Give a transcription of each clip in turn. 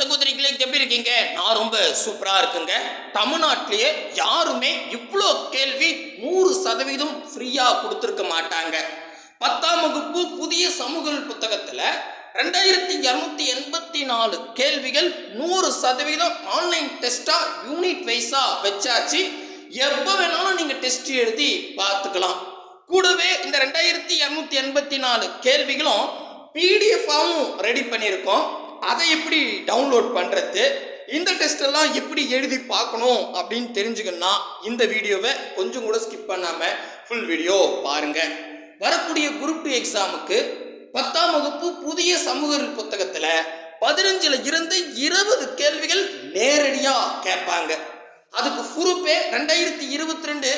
சகோதரிகளே எப்படி இருக்கீங்க? நான் ரொம்ப சூப்பரா இருக்குங்க. தமிழ்நாட்டிலேயே யாருமே இவ்வளோ கேள்வி நூறு சதவீதம் ஃப்ரீயா கொடுத்துருக்க மாட்டாங்க. பத்தாம் வகுப்பு புதிய சமூகல் புத்தகத்துல ரெண்டாயிரத்தி இரநூத்தி எண்பத்தி நாலு கேள்விகள் நூறு சதவீதம் ஆன்லைன் டெஸ்டா யூனிட் வைஸா வச்சாச்சு. எப்போ வேணாலும் நீங்க டெஸ்ட் எழுதி பார்த்துக்கலாம். கூடவே இந்த ரெண்டாயிரத்தி இரநூத்தி எண்பத்தி நாலு கேள்விகளும் பிடிஎஃபாகவும் ரெடி பண்ணியிருக்கோம். அதை எப்படி டவுன்லோட் பண்ணுறது இந்த டெஸ்டெல்லாம் எப்படி எழுதி பார்க்கணும் அப்படின்னு தெரிஞ்சுக்கணும்னா இந்த வீடியோவை கொஞ்சம் கூட ஸ்கிப் பண்ணாமல் ஃபுல் வீடியோ பாருங்கள் வரக்கூடிய குரூப் டூ எக்ஸாமுக்கு பத்தாம் வகுப்பு புதிய சமூக புத்தகத்தில் பதினஞ்சில் இருந்து இருபது கேள்விகள் நேரடியாக கேட்பாங்க. அதுக்கு குரூப்பே ரெண்டாயிரத்தி இருபத்தி ரெண்டு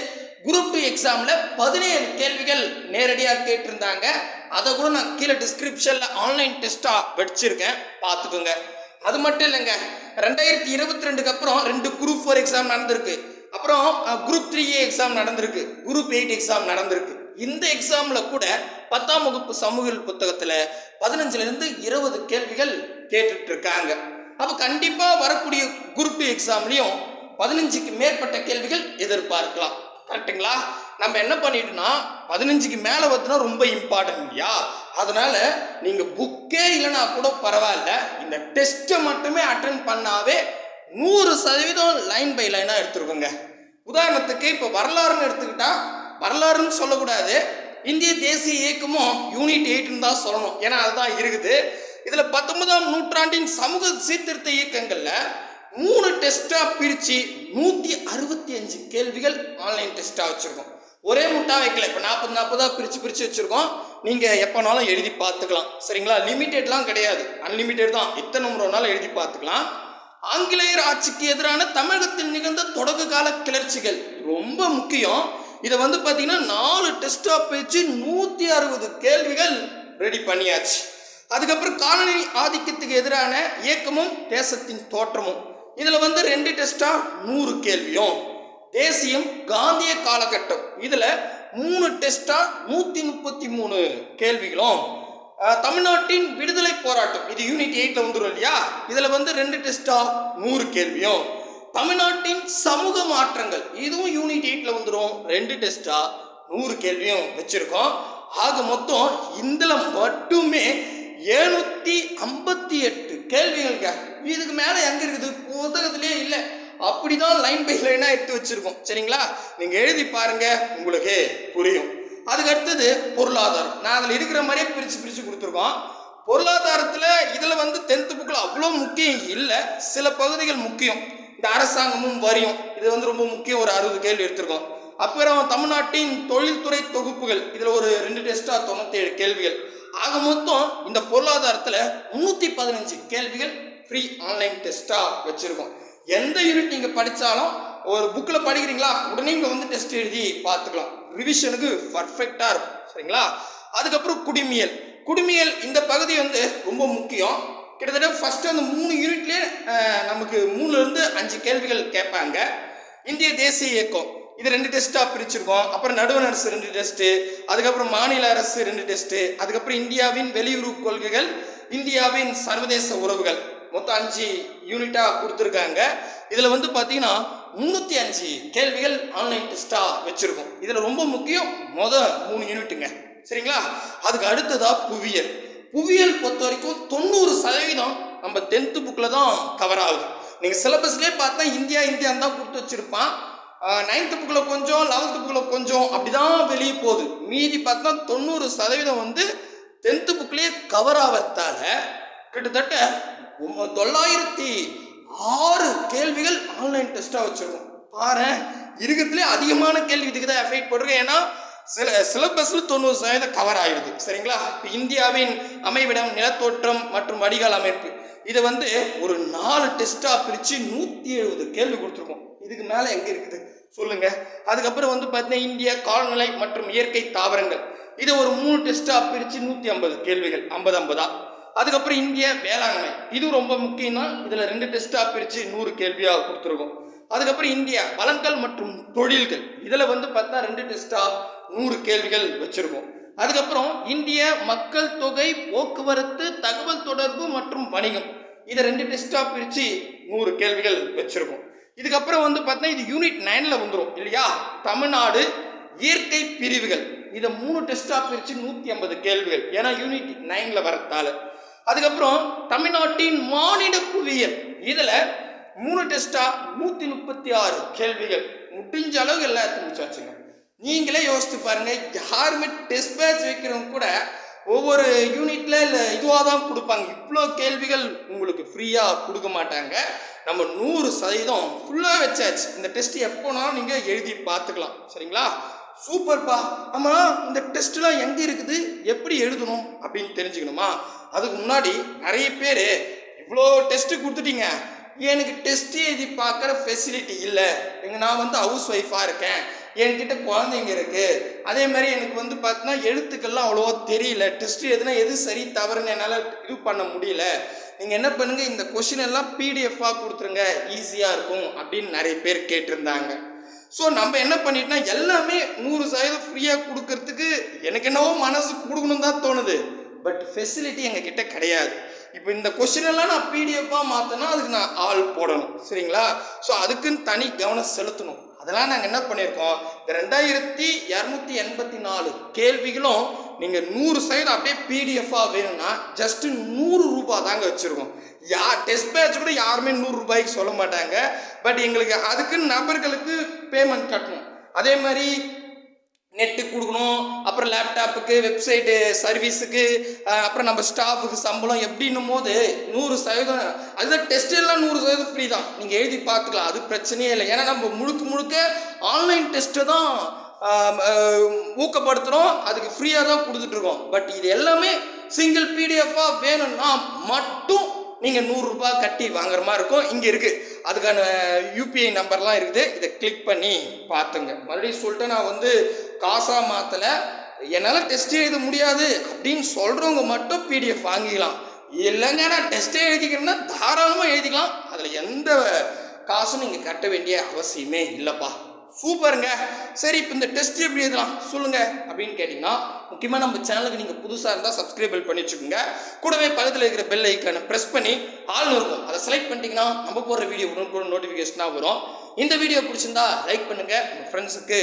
குரூப் டூ எக்ஸாமில் பதினேழு கேள்விகள் நேரடியாக கேட்டிருந்தாங்க. அதை கூட நான் கீழே டிஸ்கிரிப்ஷனில் ஆன்லைன் டெஸ்ட்டாக வச்சிருக்கேன். பார்த்துக்கோங்க. அது மட்டும் இல்லைங்க. ரெண்டாயிரத்தி இருபத்தி ரெண்டுக்கு அப்புறம் ரெண்டு குரூப் ஃபோர் எக்ஸாம் நடந்திருக்கு. அப்புறம் குரூப் த்ரீ ஏ எக்ஸாம் நடந்திருக்கு. குரூப் எயிட் எக்ஸாம் நடந்திருக்கு. இந்த எக்ஸாமில் கூட பத்தாம் வகுப்பு சமூக புத்தகத்தில் பதினஞ்சுலேருந்து இருபது கேள்விகள் கேட்டுட்டு இருக்காங்க அப்போ கண்டிப்பாக வரக்கூடிய குரூப் டூ எக்ஸாம்லேயும் பதினஞ்சுக்கு மேற்பட்ட கேள்விகள் எதிர்பார்க்கலாம். கரெக்டுங்களா நம்ம என்ன பண்ணிட்டோம்னா பதினஞ்சுக்கு மேலே வந்துனா ரொம்ப இம்பார்ட்டன்ட் இல்லையா அதனால நீங்கள் புக்கே இல்லைனா கூட பரவாயில்ல. இந்த டெஸ்ட்டை மட்டுமே அட்டன் பண்ணாவே நூறு சதவீதம் லைன் பை லைனாக எடுத்துருக்கோங்க. உதாரணத்துக்கு இப்போ வரலாறுன்னு எடுத்துக்கிட்டா வரலாறுன்னு சொல்லக்கூடாது. இந்திய தேசிய இயக்கமும் யூனிட் எயிட்னு தான் சொல்லணும். ஏன்னா அதுதான் இருக்குது. இதில் பத்தொன்பதாம் நூற்றாண்டின் சமூக சீர்திருத்த இயக்கங்களில் மூணு டெஸ்ட்டாக பிரித்து நூற்றி அறுபத்தி அஞ்சு கேள்விகள் ஆன்லைன் டெஸ்ட்டாக வச்சுருக்கோம். ஒரே முட்டா வைக்கல. இப்போ நாற்பது நாற்பதாக பிரித்து பிரித்து வச்சுருக்கோம். நீங்கள் எப்போனாலும் எழுதி பார்த்துக்கலாம். சரிங்களா? லிமிட்டெட்லாம் கிடையாது. அன்லிமிட்டெட் தான். எத்தனை முறைனாலும் எழுதி பார்த்துக்கலாம். ஆங்கிலேயர் ஆட்சிக்கு எதிரான தமிழகத்தில் நிகழ்ந்த தொடக்க கால கிளர்ச்சிகள் ரொம்ப முக்கியம். இதை வந்து பார்த்தீங்கன்னா நாலு டெஸ்ட்டாக பிரித்து நூற்றி அறுபது கேள்விகள் ரெடி பண்ணியாச்சு. அதுக்கப்புறம் காலனி ஆதிக்கத்துக்கு எதிரான இயக்கமும் தேசத்தின் தோற்றமும். இதில் வந்து ரெண்டு டெஸ்ட்டாக நூறு கேள்வியும். தேசியம் காந்திய காலகட்டம். இதில் மூணு டெஸ்ட்டாக நூற்றி முப்பத்தி மூணு கேள்விகளும் தமிழ்நாட்டின் விடுதலை போராட்டம். இது யூனிட் எயிட்டில் வந்துடும் இல்லையா? இதில் வந்து ரெண்டு டெஸ்ட்டாக நூறு கேள்வியும். தமிழ்நாட்டின் சமூக மாற்றங்கள். இதுவும் யூனிட் எயிட்டில் வந்துடும் ரெண்டு டெஸ்ட்டாக நூறு கேள்வியும் வச்சுருக்கோம். ஆக மொத்தம் இதில் மட்டுமே எழுநூத்தி ஐம்பத்தி எட்டு கேள்விகள்ங்க இதுக்கு மேலே எங்கே இருக்குது? புத்தகத்திலே இல்லை. அப்படிதான் லைன் பை லைனாக எடுத்து வச்சிருக்கோம். சரிங்களா? நீங்கள் எழுதி பாருங்க உங்களுக்கு புரியும். அதுக்கு அடுத்தது பொருளாதாரம். நான் அதில் இருக்கிற மாதிரியே பிரித்து பிரித்து கொடுத்துருக்கோம். பொருளாதாரத்தில் இதில் வந்து டென்த்து புக்கில் அவ்வளோ முக்கியம் இல்லை. சில பகுதிகள் முக்கியம். இந்த அரசாங்கமும் வரியும். இது வந்து ரொம்ப முக்கியம். ஒரு அறுபது கேள்வி எடுத்திருக்கோம். அப்புறம் தமிழ்நாட்டின் தொழில்துறை தொகுப்புகள். இதில் ஒரு ரெண்டு டெஸ்ட்டாக தொண்ணூத்தேழு கேள்விகள். ஆக மொத்தம் இந்த பொருளாதாரத்தில் முந்நூற்றி பதினஞ்சு கேள்விகள் ஃப்ரீ ஆன்லைன் டெஸ்ட்டாக வச்சுருக்கோம். எந்த யூனிட் நீங்கள் படித்தாலும் ஒரு புக்கில் படிக்கிறீங்களா? உடனே இங்கே வந்து டெஸ்ட் எழுதி பார்த்துக்கலாம். ரிவிஷனுக்கு பர்ஃபெக்டாக இருக்கும். சரிங்களா? அதுக்கப்புறம் குடிமியல். குடிமியல் இந்த பகுதி வந்து ரொம்ப முக்கியம். கிட்டத்தட்ட ஃபஸ்ட்டு அந்த மூணு யூனிட்லேயே நமக்கு மூணுலேருந்து அஞ்சு கேள்விகள் கேட்பாங்க. இந்திய தேசிய இயக்கம். இது ரெண்டு டெஸ்ட்டாக பிரிச்சிருக்கோம். அப்புறம் நடுவண் அரசு ரெண்டு டெஸ்ட்டு அதுக்கப்புறம் மாநில அரசு ரெண்டு டெஸ்ட்டு அதுக்கப்புறம் இந்தியாவின் வெளியுறவு கொள்கைகள் இந்தியாவின் சர்வதேச உறவுகள். மொத்தம் அஞ்சு யூனிட்டாக கொடுத்துருக்காங்க. இதில் வந்து பார்த்தீங்கன்னா முந்நூற்றி அஞ்சு கேள்விகள் ஆன்லைன் டெஸ்ட்டாக வச்சுருக்கோம். இதில் ரொம்ப முக்கியம் மொதல் மூணு யூனிட்டுங்க சரிங்களா? அதுக்கு அடுத்ததாக புவியியல். புவியியல் பொறுத்த வரைக்கும் தொண்ணூறு சதவீதம் நம்ம டென்த்து புக்கில் தான் கவர் ஆகுது. நீங்கள் சிலபஸ்லேயே பார்த்தா இந்தியா இந்தியான்னு தான் கொடுத்து வச்சுருப்பான். நைன்த்து புக்கில் கொஞ்சம் லெவல்த்து புக்கில் கொஞ்சம் அப்படி தான் வெளியே போகுது. மீதி பார்த்தா தொண்ணூறு சதவீதம் வந்து டென்த்து புக்லேயே கவர் ஆகிறதால கிட்டத்தட்ட தொள்ளாயிரத்தி ஆறு கேள்விகள் ஆன்லைன் டெஸ்ட்டாக வச்சுருக்கோம். பாரு இருக்கிறதுலே அதிகமான கேள்வி இதுக்கு தான் எஃபெக்ட் போட்டிருக்கேன் ஏன்னா சில சிலபஸில் தொண்ணூறு சதவீதம் கவர் ஆகிடுது சரிங்களா? இப்போ இந்தியாவின் அமைவிடம் நிலத்தோற்றம் மற்றும் வடிகால் அமைப்பு. இதை வந்து ஒரு நாலு டெஸ்ட்டாக பிரித்து நூற்றி எழுபது கேள்வி கொடுத்துருக்கோம். இதுக்கு மேலே எங்கே இருக்குது? சொல்லுங்கள் அதுக்கப்புறம் வந்து பார்த்தீங்கன்னா இந்திய கால்நிலை மற்றும் இயற்கை தாவரங்கள். இதை ஒரு மூணு டெஸ்ட்டாக பிரித்து நூற்றி ஐம்பது கேள்விகள் ஐம்பது ஐம்பதா? அதுக்கப்புறம் இந்திய வேளாண்மை. இது ரொம்ப முக்கியம்னா இதில் ரெண்டு டெஸ்ட்டாக பிரித்து நூறு கேள்வியாக கொடுத்துருக்கோம். அதுக்கப்புறம் இந்தியா வளங்கள் மற்றும் தொழில்கள். இதில் வந்து பார்த்தா ரெண்டு டெஸ்ட்டாக நூறு கேள்விகள் வச்சுருக்கோம். அதுக்கப்புறம் இந்திய மக்கள் தொகை போக்குவரத்து தகவல் தொடர்பு மற்றும் வணிகம். இதை ரெண்டு டெஸ்ட்டாக பிரித்து நூறு கேள்விகள் வச்சுருக்கோம். இதுக்கப்புறம் வந்து பார்த்தீங்கன்னா இது யூனிட் நைனில் வந்துடும் இல்லையா? தமிழ்நாடு இயற்கை பிரிவுகள். இதை மூணு டெஸ்ட்டாக பிரித்து நூற்றி ஐம்பது கேள்விகள். ஏன்னா யூனிட் நைனில் வரத்தால். அதுக்கப்புறம் தமிழ்நாட்டின் மாநில புவியியல். இதில் மூணு டெஸ்ட்டாக நூற்றி முப்பத்தி ஆறு கேள்விகள். முடிஞ்ச அளவுக்கு எல்லாத்தையும் முடிச்சாச்சுங்க நீங்களே யோசித்து பாருங்கள் யாருமே டெஸ்ட் பேட்ச் வைக்கிறவங்க கூட ஒவ்வொரு யூனிட்டில் இல்லை இதுவாக தான் கொடுப்பாங்க. இவ்வளோ கேள்விகள் உங்களுக்கு ஃப்ரீயாக கொடுக்க மாட்டாங்க. நம்ம நூறு சதவீதம் ஃபுல்லாக வச்சாச்சு. இந்த டெஸ்ட் எப்போனாலும் நீங்கள் எழுதி பார்த்துக்கலாம். சரிங்களா? சூப்பர்ப்பா ஆமாம் இந்த டெஸ்ட்லாம் எங்கே இருக்குது? எப்படி எழுதணும்? அப்படின்னு தெரிஞ்சுக்கணுமா? அதுக்கு முன்னாடி நிறைய பேர் இவ்வளோ டெஸ்ட்டு கொடுத்துட்டீங்க. எனக்கு டெஸ்ட் எழுதி பார்க்குற ஃபெசிலிட்டி இல்லை. எங்கள் நான் வந்து ஹவுஸ் ஒய்ஃபாக இருக்கேன். என்கிட்ட குழந்தைங்க இருக்குது அதே மாதிரி எனக்கு வந்து பார்த்தீங்கன்னா எழுத்துக்கள்லாம் அவ்வளோவா தெரியல. டெஸ்ட் எதுனா எது சரி தவறுன்னு என்னால் இது பண்ண முடியல. நீங்கள் என்ன பண்ணுங்கள் இந்த கொஷின் எல்லாம் பிடிஎஃபாக கொடுத்துருங்க ஈஸியாக இருக்கும் அப்படின்னு நிறைய பேர் கேட்டிருந்தாங்க. ஸோ நம்ம என்ன பண்ணிட்டோம்னா எல்லாமே நூறு சதவீதம் ஃப்ரீயாக கொடுக்கறதுக்கு எனக்கு என்னவோ மனசு கொடுக்கணும் தான் தோணுது. பட் ஃபெசிலிட்டி எங்ககிட்ட கிடையாது. இப்போ இந்த கொஸ்டின் எல்லாம் நான் பிடிஎஃபாக மாற்றினா அதுக்கு நான் ஆள் போடணும். சரிங்களா? ஸோ அதுக்குன்னு தனி கவனம் செலுத்தணும். அதெல்லாம் நாங்கள் என்ன பண்ணியிருக்கோம் இந்த ரெண்டாயிரத்தி இரநூத்தி எண்பத்தி நாலு கேள்விகளும் நீங்கள் நூறு சைடு அப்படியே பிடிஎஃபாக வேணும்னா ஜஸ்ட் நூறு ரூபாய் தாங்க வச்சுருக்கோம். யார் டெஸ்ட் பேட்ச் கூட யாருமே நூறு ரூபாய்க்கு சொல்ல மாட்டாங்க. பட் எங்களுக்கு அதுக்குன்னு நபர்களுக்கு பேமெண்ட் கட்டணும். அதே மாதிரி நெட்டு கொடுக்கணும். அப்புறம் லேப்டாப்புக்கு வெப்சைட்டு சர்வீஸுக்கு அப்புறம் நம்ம ஸ்டாஃபுக்கு சம்பளம் எப்படின்னும் போது நூறு சதவீதம் அதுதான் டெஸ்ட்டெல்லாம் நூறு சதவீதம் ஃப்ரீ தான். நீங்கள் எழுதி பார்த்துக்கலாம். அது பிரச்சனையே இல்லை. ஏன்னா நம்ம முழுக்க முழுக்க ஆன்லைன் டெஸ்ட்டை தான் ஊக்கப்படுத்துகிறோம் அதுக்கு ஃப்ரீயாக தான் கொடுத்துட்ருக்கோம் பட் இது எல்லாமே சிங்கிள் பிடிஎஃபாக வேணும்னா மட்டும் நீங்கள் நூறுரூபா கட்டி வாங்குற மாதிரி இருக்கும். இங்கே இருக்குது அதுக்கான யூபிஐ நம்பர்லாம் இருக்குது. இதை கிளிக் பண்ணி பார்த்துங்க. மறுபடியும் சொல்லிட்டு நான் வந்து காசாக மாற்றலை என்னால் டெஸ்ட் எழுத முடியாது அப்படின்னு சொல்கிறவங்க மட்டும் பிடிஎஃப் வாங்கிக்கலாம். இல்லைங்க நான் டெஸ்ட்டே எழுதிக்கிறேன்னா தாராளமாக எழுதிக்கலாம். அதில் எந்த காசும் நீங்கள் கட்ட வேண்டிய அவசியமே இல்லைப்பா. சூப்பருங்க. சரி இப்போ இந்த டெஸ்ட் எப்படி எழுதலாம்? சொல்லுங்கள் அப்படின்னு கேட்டிங்கன்னா முக்கியமாக நம்ம சேனலுக்கு நீங்கள் புதுசாக இருந்தால் சப்ஸ்கிரைப் பண்ணி வச்சுக்கோங்க. கூடவே பக்கத்தில் இருக்கிற பெல் ஐக்கானை ப்ரெஸ் பண்ணி ஆள்னு இருக்கும். அதை செலக்ட் பண்ணிட்டீங்கன்னா நம்ம போடுற வீடியோ உடனுக்குடன் நோட்டிஃபிகேஷனாக வரும். இந்த வீடியோ பிடிச்சிருந்தா லைக் பண்ணுங்க உங்கள் ஃப்ரெண்ட்ஸுக்கு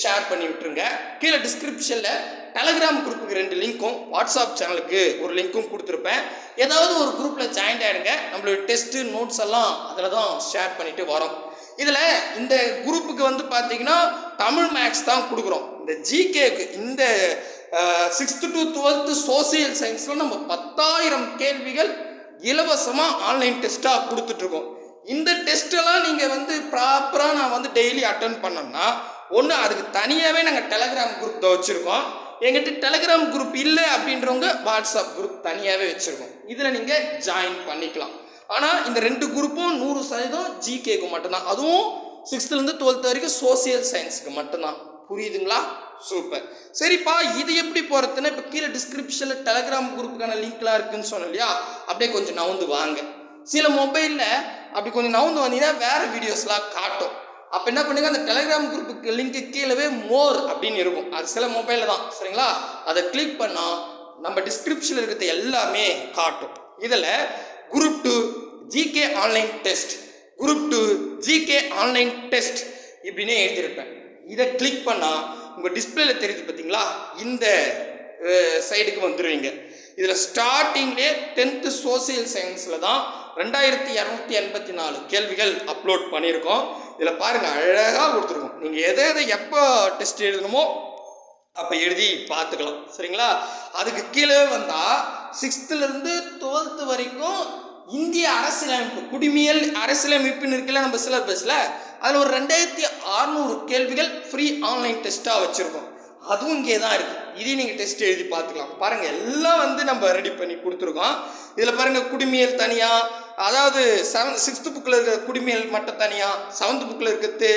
ஷேர் பண்ணி விட்டுருங்க. கீழே டிஸ்கிரிப்ஷனில் டெலகிராம் குரூப்புக்கு ரெண்டு லிங்க்கும் வாட்ஸ்அப் சேனலுக்கு ஒரு லிங்க்கும் கொடுத்துருப்பேன். ஏதாவது ஒரு குரூப்பில் ஜாயின் ஆகிடுங்க நம்மளோட டெஸ்ட்டு நோட்ஸ் எல்லாம் அதில் தான் ஷேர் பண்ணிட்டு வரோம். இதில் இந்த குரூப்புக்கு வந்து பார்த்தீங்கன்னா தமிழ் மேக்ஸ் தான் கொடுக்குறோம். இந்த ஜிகேக்கு இந்த சிக்ஸ்த்து டு டுவெல்த்து சோசியல் சயின்ஸில் நம்ம பத்தாயிரம் கேள்விகள் இலவசமாக ஆன்லைன் டெஸ்ட்டாக கொடுத்துட்ருக்கோம் இந்த டெஸ்ட்டெல்லாம் நீங்கள் வந்து ப்ராப்பராக நான் வந்து டெய்லி அட்டன் பண்ணோம்னா ஒன்று அதுக்கு தனியாகவே நாங்கள் டெலகிராம் குரூப் வச்சுருக்கோம். எங்கிட்ட டெலகிராம் குரூப் இல்லை அப்படின்றவங்க வாட்ஸ்அப் குரூப் தனியாகவே வச்சுருக்கோம். இதில் நீங்கள் ஜாயின் பண்ணிக்கலாம். ஆனால் இந்த ரெண்டு குரூப்பும் நூறு சதவீதம் ஜிகேக்கு மட்டும்தான். அதுவும் சிக்ஸ்த்துலேருந்து டுவெல்த் வரைக்கும் சோசியல் சயின்ஸுக்கு மட்டும்தான். புரியுதுங்களா? சூப்பர் சரிப்பா இது எப்படி போகிறதுன்னா இப்போ கீழே டிஸ்கிரிப்ஷனில் டெலகிராம் குரூப்புக்கான லிங்க்லாம் இருக்குன்னு சொன்னோம் இல்லையா? அப்படியே கொஞ்சம் நவுந்து வாங்க. சில மொபைலில் அப்படி கொஞ்சம் நவுந்து வந்தீங்கன்னா வேறு வீடியோஸ்லாம் காட்டும். அப்போ என்ன பண்ணுங்க? அந்த டெலிகிராம் குரூப்புக்கு லிங்க்கு கீழவே மோர் அப்படின்னு இருக்கும். அது சில மொபைலில் தான். சரிங்களா? அதை கிளிக் பண்ணால் நம்ம டிஸ்கிரிப்ஷனில் இருக்கிறது எல்லாமே காட்டும். இதில் group two GK online test group two GK online test இப்படின்னே எழுதியிருப்பேன். இதை கிளிக் பண்ணால் உங்கள் டிஸ்பிளேல தெரியுது பார்த்தீங்களா இந்த சைடுக்கு வந்துடுவீங்க இதில் ஸ்டார்டிங்லேயே டென்த்து சோசியல் சயின்ஸில் தான் ரெண்டாயிரத்தி இரநூத்தி எண்பத்தி நாலு கேள்விகள் அப்லோட் பண்ணியிருக்கோம். இதில் பாருங்கள் அழகாக கொடுத்துருக்கோம். நீங்கள் எதை எதை எப்போ டெஸ்ட் எழுதணுமோ அப்போ எழுதி பார்த்துக்கலாம். சரிங்களா? அதுக்கு கீழே வந்தால் சிக்ஸ்த்துலேருந்து டுவெல்த்து வரைக்கும் இந்திய அரசியலமைப்பு குடிமியல் அரசியலமைப்புன்னு இருக்குல்ல நம்ம சிலபஸில் அதில் ஒரு ரெண்டாயிரத்தி அறநூறு கேள்விகள் ஃப்ரீ ஆன்லைன் டெஸ்ட்டாக வச்சுருக்கோம். அதுவும் இங்கே தான் இருக்குது இதையும் நீங்கள் டெஸ்ட் எழுதி பார்த்துக்கலாம். பாருங்கள் எல்லாம் வந்து நம்ம ரெடி பண்ணி கொடுத்துருக்கோம். இதில் பாருங்கள் குடிமியல் தனியாக அதாவது செவன் சிக்ஸ்த்து புக்கில் இருக்கிற குடிமியல் மட்டும் தனியாக செவன்த் புக்கில் இருக்கிறது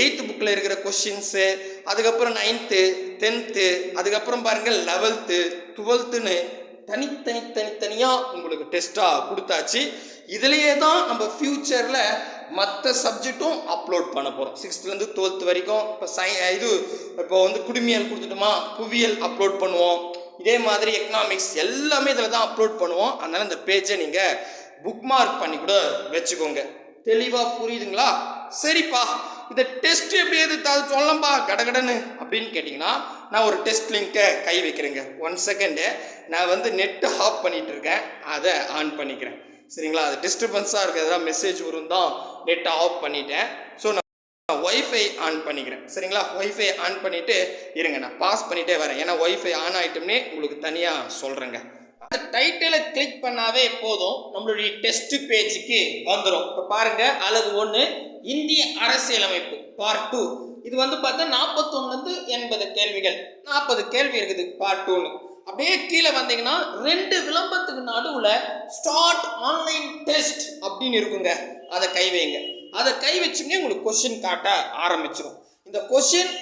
எயித்து புக்கில் இருக்கிற கொஷின்ஸு அதுக்கப்புறம் நைன்த்து டென்த்து அதுக்கப்புறம் பாருங்கள் லெவல்த்து டுவெல்த்துன்னு தனித்தனி தனித்தனியாக உங்களுக்கு டெஸ்ட்டாக கொடுத்தாச்சு. இதுலேயே தான் நம்ம ஃப்யூச்சரில் மற்ற சப்ஜெக்ட்டும் அப்லோட் பண்ண போகிறோம் சிக்ஸ்த்துலேருந்து டுவெல்த் வரைக்கும் இப்போ சை இது இப்போ வந்து குடிமியல் கொடுத்துட்டோமா புவியியல் அப்லோட் பண்ணுவோம். இதே மாதிரி எக்கனாமிக்ஸ் எல்லாமே இதில் தான் அப்லோட் பண்ணுவோம். அதனால் இந்த பேஜை நீங்கள் புக் மார்க் பண்ணி கூட வச்சுக்கோங்க. தெளிவாக புரியுதுங்களா? சரிப்பா. இந்த டெஸ்ட் எப்படி எது சொல்லலாம்ப்பா சொல்லம்பா கடகடன்னு அப்படின்னு கேட்டிங்கன்னா நான் ஒரு டெஸ்ட் லிங்க்கை கை வைக்கிறேங்க. ஒன் செகண்டு நான் வந்து நெட்டு ஆஃப் பண்ணிட்டு இருக்கேன். அதை ஆன் பண்ணிக்கிறேன். சரிங்களா? அது டிஸ்டர்பன்ஸாக இருக்கிறதா மெசேஜ் வரும் தான். நெட்டை ஆஃப் பண்ணிட்டேன். ஸோ நான் ஒய்ஃபை ஆன் பண்ணிக்கிறேன். சரிங்களா? ஒய்ஃபை ஆன் பண்ணிவிட்டு இருங்க நான் பாஸ் பண்ணிகிட்டே வரேன். ஏன்னா ஒய்ஃபை ஆன் ஆகிட்டோம்னே உங்களுக்கு தனியாக சொல்கிறேங்க அந்த டைட்டிலை கிளிக் பண்ணாவே போதும். நம்மளுடைய டெஸ்ட் பேஜுக்கு வந்துடும் இப்போ பாருங்கள் அழகு ஒன்று இந்திய அரசியலமைப்பு பார்ட் டூ இது வந்து பார்த்தா நாற்பத்தொன்னுலேருந்து எண்பது கேள்விகள். நாற்பது கேள்வி இருக்குது பார்ட் டூன்னு அப்படியே கீழே வந்தீங்கன்னா ரெண்டு விளம்பரத்துக்கு நடுவில் ஸ்டார்ட் ஆன்லைன் டெஸ்ட் அப்படின்னு இருக்குங்க. அதை கை வைங்க. அதை கை வச்சுன்னே உங்களுக்கு கொஷின் காட்ட ஆரம்பிச்சிடும் இந்த கொஷின்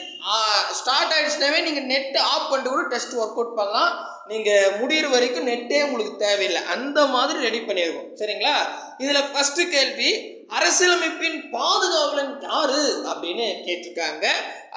ஸ்டார்ட் ஆகிடுச்சுனாவே நீங்கள் நெட்டு ஆஃப் பண்ணிட்டு கூட டெஸ்ட் ஒர்க் அவுட் பண்ணலாம். நீங்கள் முடிகிற வரைக்கும் நெட்டே உங்களுக்கு தேவையில்லை. அந்த மாதிரி ரெடி பண்ணியிருக்கோம் சரிங்களா? இதில் ஃபஸ்ட்டு கேள்வி அரசியலமைப்பின் பாதுகாவலன் யாரு அப்படின்னு கேட்டிருக்காங்க.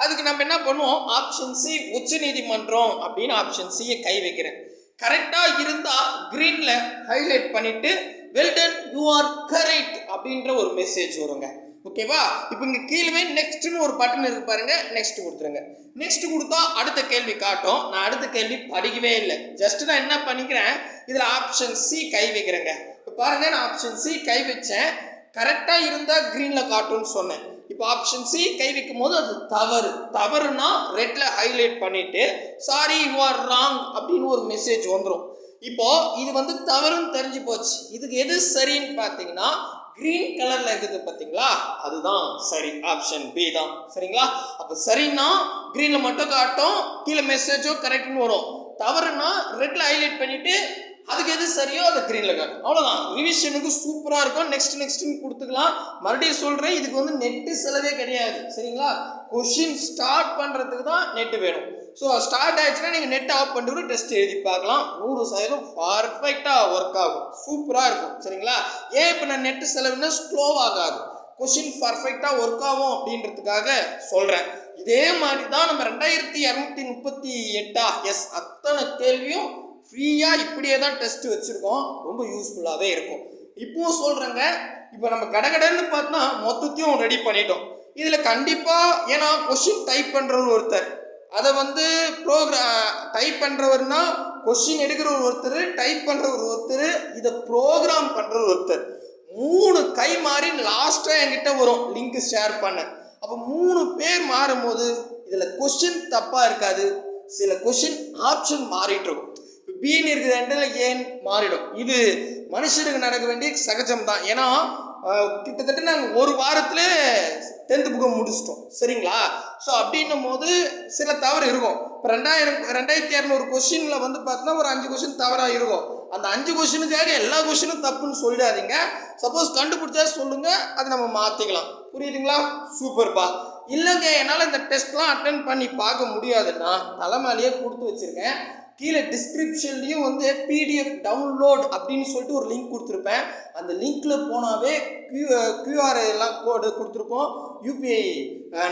அதுக்கு நம்ம என்ன பண்ணுவோம்? ஆப்ஷன் சி உச்சநீதிமன்றம் அப்படின்னு ஆப்ஷன் சியை கை வைக்கிறேன். கரெக்டாக இருந்தால் க்ரீனில் ஹைலைட் பண்ணிவிட்டு வெல்டன் யூ ஆர் கரெக்ட் அப்படின்ற ஒரு மெசேஜ் வருங்க. ஓகேவா இப்போ இங்கே கீழே நெக்ஸ்ட்னு ஒரு பட்டன் இருக்கு பாருங்க. நெக்ஸ்ட் கொடுத்துருங்க. நெக்ஸ்ட் கொடுத்தா அடுத்த கேள்வி காட்டும். நான் அடுத்த கேள்வி படிக்கவே இல்லை. ஜஸ்ட் நான் என்ன பண்ணிக்கிறேன்? இதில் ஆப்ஷன் சி கை வைக்கிறேங்க. இப்போ பாருங்க நான் ஆப்ஷன் சி கை வச்சேன். கரெக்டாக இருந்தால் க்ரீனில் காட்டும்னு சொன்னேன். இப்போ ஆப்ஷன் சி கை வைக்கும் போது அது தவறு. தவறுனா ரெட்டில் ஹைலைட் பண்ணிவிட்டு சாரி யூ ஆர் ராங் அப்படின்னு ஒரு மெசேஜ் வந்துடும் இப்போ இது வந்து தவறுன்னு தெரிஞ்சு போச்சு. இதுக்கு எது சரின்னு பார்த்தீங்கன்னா கிரீன் கலர்ல இருக்குது பார்த்தீங்களா? அதுதான் சரி ஆப்ஷன் பி தான். சரிங்களா? அப்போ சரின்னா கிரீன்ல மட்டும் காட்டும் கீழே மெசேஜோ கரெக்ட்னு வரும். தவறுனா ரெட்ல ஹைலைட் பண்ணிட்டு அதுக்கு எது சரியோ அதை க்ரீனில் காட்டும். அவ்வளோதான் ரிவிஷனுக்கு சூப்பராக இருக்கும். நெக்ஸ்ட் நெக்ஸ்ட்னு கொடுத்துக்கலாம். மறுபடியும் சொல்கிறேன் இதுக்கு வந்து நெட்டு செலவே கிடையாது. சரிங்களா? கொஷின் ஸ்டார்ட் பண்ணுறதுக்கு தான் நெட்டு வேணும். ஸோ ஸ்டார்ட் ஆயிடுச்சுன்னா நீங்கள் நெட் ஆஃப் பண்ணிட்டு டெஸ்ட் எழுதி பார்க்கலாம். நூறு சதவீதம் பர்ஃபெக்டாக ஒர்க் ஆகும். சூப்பராக இருக்கும். சரிங்களா? ஏன் இப்போ நான் நெட்டு செலவுனா ஸ்லோவாகாது கொஷின் பர்ஃபெக்டாக ஒர்க் ஆகும் அப்படின்றதுக்காக சொல்கிறேன் இதே மாதிரி தான் நம்ம ரெண்டாயிரத்தி இரநூத்தி முப்பத்தி எட்டா? எஸ் அத்தனை கேள்வியும் ஃப்ரீயாக இப்படியே தான் டெஸ்ட் வச்சுருக்கோம். ரொம்ப யூஸ்ஃபுல்லாகவே இருக்கும். இப்போவும் சொல்கிறேங்க இப்போ நம்ம கடகடன்னு பார்த்தா மொத்தத்தையும் ரெடி பண்ணிட்டோம். இதில் கண்டிப்பாக ஏன்னா கொஷின் டைப் பண்ணுறவர் ஒருத்தர். அதை வந்து ப்ரோக்ரா டைப் பண்ணுறவர்னா கொஷின் எடுக்கிறவர் ஒருத்தர் டைப் பண்ணுறவர் ஒருத்தர் இதை ப்ரோக்ராம் பண்ணுற ஒருத்தர். மூணு கை மாறி லாஸ்ட்டாக என்கிட்ட வரும். லிங்க் ஷேர் பண்ண. அப்போ மூணு பேர் மாறும்போது இதில் கொஷின் தப்பாக இருக்காது. சில கொஷின் ஆப்ஷன் மாறிட்டுருக்கும் இப்போ பின்னு இருக்கிற இடத்துல ஏன் மாறிடும். இது மனுஷனுக்கு நடக்க வேண்டிய சகஜம் தான். ஏன்னா கிட்டத்தட்ட நாங்கள் ஒரு வாரத்தில் டென்த்து புக்கை முடிச்சிட்டோம். சரிங்களா? ஸோ அப்படின்னும் போது சில தவறு இருக்கும். இப்போ ரெண்டாயிரம் ரெண்டாயிரத்தி இரநூறு கொஷினில் வந்து பார்த்தீங்கன்னா ஒரு அஞ்சு கொஷின் தவறாக இருக்கும். அந்த அஞ்சு கொஷினுக்காக எல்லா கொஷினும் தப்புன்னு சொல்லிடாதீங்க. சப்போஸ் கண்டுபிடிச்சா சொல்லுங்கள் அதை நம்ம மாற்றிக்கலாம் புரியுதுங்களா? சூப்பர்ப்பா இல்லைங்க என்னால் இந்த டெஸ்ட்லாம் அட்டன் பண்ணி பார்க்க முடியாதுன்னா தலைமையிலேயே கொடுத்து வச்சுருக்கேன். கீழே டிஸ்கிரிப்ஷன்லேயும் வந்து பிடிஎஃப் டவுன்லோட் அப்படின்னு சொல்லிட்டு ஒரு லிங்க் கொடுத்துருப்பேன். அந்த லிங்க்கில் போனாவே கியூ கியூஆர் எல்லாம் கோடு கொடுத்துருப்போம். யூபிஐ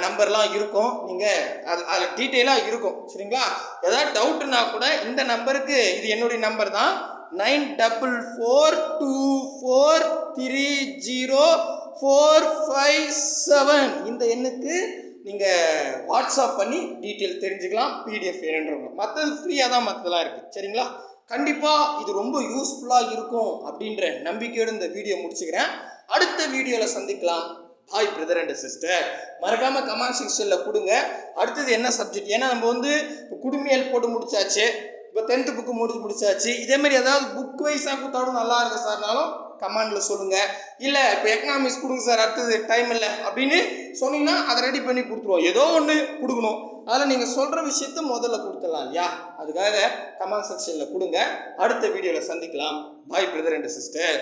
நம்பர்லாம் இருக்கும். நீங்கள் அது அதில் டீட்டெயிலாக இருக்கும். சரிங்களா? ஏதாவது டவுட்டுனா கூட இந்த நம்பருக்கு இது என்னுடைய நம்பர் தான். Nine double four two four three zero four five seven இந்த எண்ணுக்கு நீங்கள் வாட்ஸ்அப் பண்ணி டீட்டெயில் தெரிஞ்சுக்கலாம். பிடிஎஃப் வேணுன்றவங்க. மற்றது ஃப்ரீயாக தான் மற்றதெல்லாம் இருக்குது சரிங்களா? கண்டிப்பாக இது ரொம்ப யூஸ்ஃபுல்லாக இருக்கும் அப்படின்ற நம்பிக்கையோடு இந்த வீடியோ முடிச்சுக்கிறேன். அடுத்த வீடியோவில் சந்திக்கலாம். ஹாய் பிரதர் அண்ட் சிஸ்டர் மறக்காமல் கமெண்ட் செக்ஷனில் கொடுங்க. அடுத்தது என்ன சப்ஜெக்ட் ஏன்னா நம்ம வந்து இப்போ குடுமியல் போட்டு முடிச்சாச்சு. இப்போ டென்த்து புக்கு முடிச்சு முடிச்சாச்சு. இதே மாதிரி ஏதாவது புக் வைஸாக கொடுத்தாலும் நல்லா இருக்கு சார்னாலும் கமெண்டில் சொல்லுங்கள் இல்லை இப்போ எக்கனாமிக்ஸ் கொடுங்க சார் அடுத்தது டைம் இல்லை அப்படின்னு சொன்னீங்கன்னா அதை ரெடி பண்ணி கொடுத்துருவோம். ஏதோ ஒன்று கொடுக்கணும். அதில் நீங்கள் சொல்கிற விஷயத்த முதல்ல கொடுத்துடலாம் இல்லையா? அதுக்காக கமெண்ட் செக்ஷனில் கொடுங்க. அடுத்த வீடியோவில் சந்திக்கலாம். பாய் பிரதர் அண்ட் சிஸ்டர்